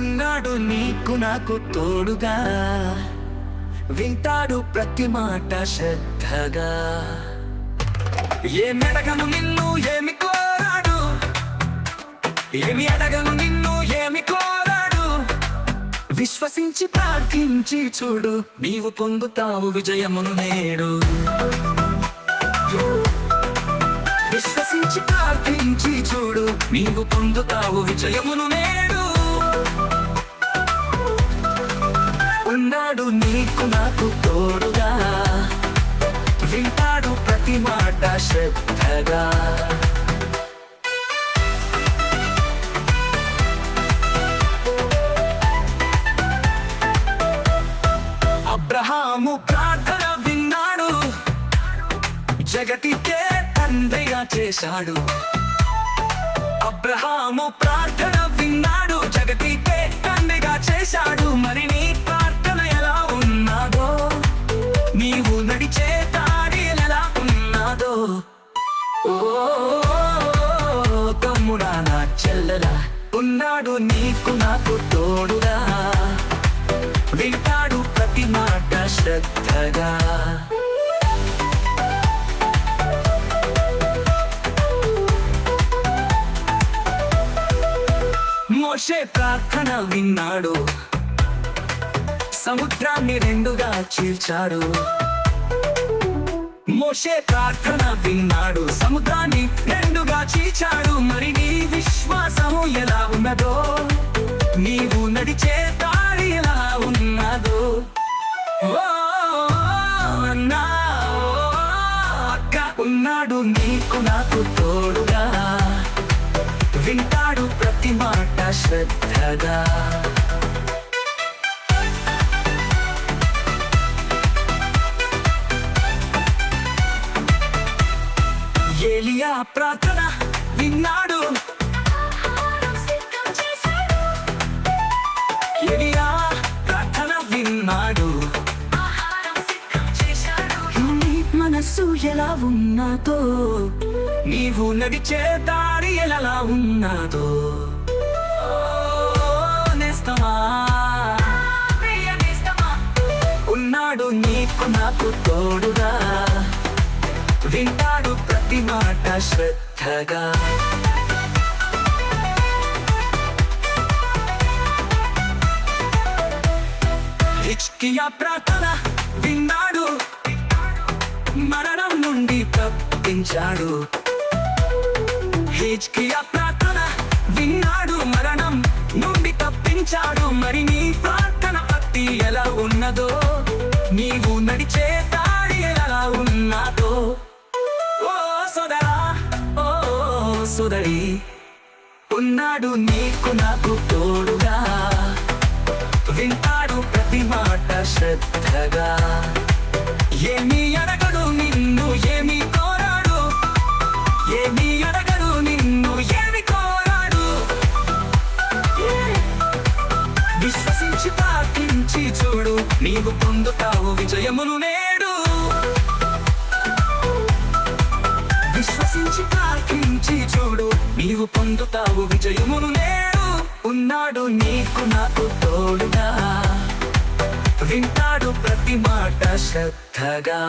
ఉన్నాడు నీకు నాకు తోడుగా. వింటాడు ప్రతి మాట శ్రద్ధగా. ఏమి అడగను నిన్ను ఏమి కోరాడు? ఏమి అడగను నిన్ను ఏమి కోరాడు? విశ్వసించి ప్రార్థించి చూడు నీవు పొందుతావు విజయమును నేడు. విశ్వసించి ప్రార్థించి చూడు నీవు పొందుతావు విజయమును నేడు. నీకు నాకు తోడుగా. వింటాడు ప్రతి మాట శ్రద్ధగా. అబ్రహాము ప్రార్థన విన్నాడు. జగతికే తండ్రిగా చేశాడు. అబ్రహాము ప్రార్థన విన్నాడు. ఉన్నాడు నీకు నాకు తోడుగా. వింటాడు ప్రతి మాట శ్రద్ధగా. మోషే ప్రార్థన విన్నాడు. సముద్రాన్ని రెండుగా చీల్చాడు. మోషే ప్రార్థన విన్నాడు. సముద్రాన్ని రెండుగా చీచాడు మరి నీ విశ్వాసము ఎలా ఉన్నదో? నీవు నడిచే దారి ఎలా ఉన్నదో? ఓ అక్క ఉన్నాడు నీకు నాకు తోడుగా. వింటాడు ప్రతి మాట శ్రద్ధగా. ఏలియా ప్రార్థన విన్నాడు. ప్రార్థన విన్నాడు. మనస్సు ఎలా ఉన్నదో నీవు నడిచే దారి ఎలా ఉన్నదో. నేస్తమా. ఉన్నాడు నీకు నాకు తోడుగా. వింటా ప్రతి మాట శ్రద్ధగా. హిచ్కియా ప్రార్థన విన్నాడు. మరణం నుండి తప్పించాడు హిచ్కియా ప్రార్థన విన్నాడు. మరణం నుండి తప్పించాడు. మరి నీ ప్రార్థన భక్తి ఎలా ఉన్నదో? నీవు నడిచే దారి ఎలా ఉన్నదో? ఉన్నాడు నీకు నాకు తోడుగా. వింటాడు ప్రతి మాట శ్రద్ధగా. ఏమి అడగడు నిన్ను ఏమి కోరాడు. ఏమి అడగడు నిన్ను ఏమి కోరాడు. విశ్వసించి ప్రార్థించి చూడు నీవు పొందుతావు విజయమును నీవు పొందుతావు విజయమును నేడు. ఉన్నాడు నీకు నాకు తోడుగా. వింటాడు ప్రతి మాట శ్రద్ధగా.